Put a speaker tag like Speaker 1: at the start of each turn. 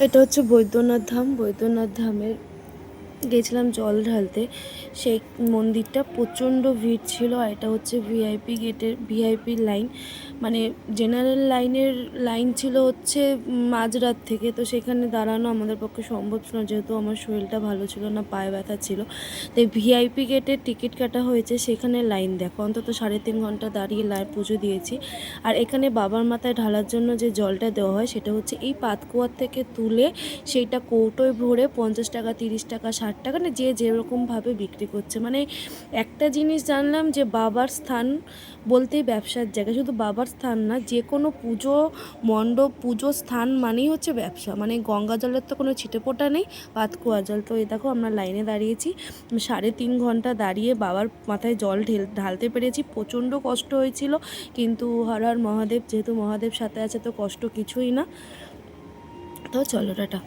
Speaker 1: এটা হচ্ছে বৈদ্যনাথ ধাম। বৈদ্যনাথ ধামের গেছিলাম জল ঢালতে, সেই মন্দিরটা প্রচণ্ড ভিড় ছিল আর এটা হচ্ছে ভিআইপি গেটের ভিআইপি লাইন। মানে জেনারেল লাইনের লাইন ছিল হচ্ছে মাঝরাত থেকে, তো সেখানে দাঁড়ানো আমাদের পক্ষে সম্ভব ছিল যেহেতু আমার শরীরটা ভালো ছিল না, পায়ে ব্যথা ছিল। তাই ভিআইপি গেটের টিকিট কাটা হয়েছে, সেখানে লাইন দেখো। অন্তত সাড়ে তিন ঘণ্টা দাঁড়িয়ে লাইন পুজো দিয়েছি। আর এখানে বাবার মাথায় ঢালার জন্য যে জলটা দেওয়া হয়, সেটা হচ্ছে এই পাতকুয়ার থেকে তুলে, সেইটা কৌটোয় ভরে পঞ্চাশ টাকা, তিরিশ টাকা টাকা না যে যেরকমভাবে বিক্রি করছে। মানে একটা জিনিস জানলাম যে বাবার স্থান বলতেই ব্যবসার জায়গা। শুধু বাবার স্থান না, যে কোনো পুজো মণ্ডপ, পুজো স্থান মানেই হচ্ছে ব্যবসা। মানে গঙ্গা জলের তো কোনো ছিটেপোটা নেই পাতকুয়া জল। তো এই দেখো আমরা লাইনে দাঁড়িয়েছি। সাড়ে তিন ঘণ্টা দাঁড়িয়ে বাবার মাথায় জল ঢেল, ঢালতে পেরেছি। প্রচণ্ড কষ্ট হয়েছিল, কিন্তু হর হর মহাদেব, যেহেতু মহাদেব সাথে আছে তো কষ্ট কিছুই না। তো চলো টাটা।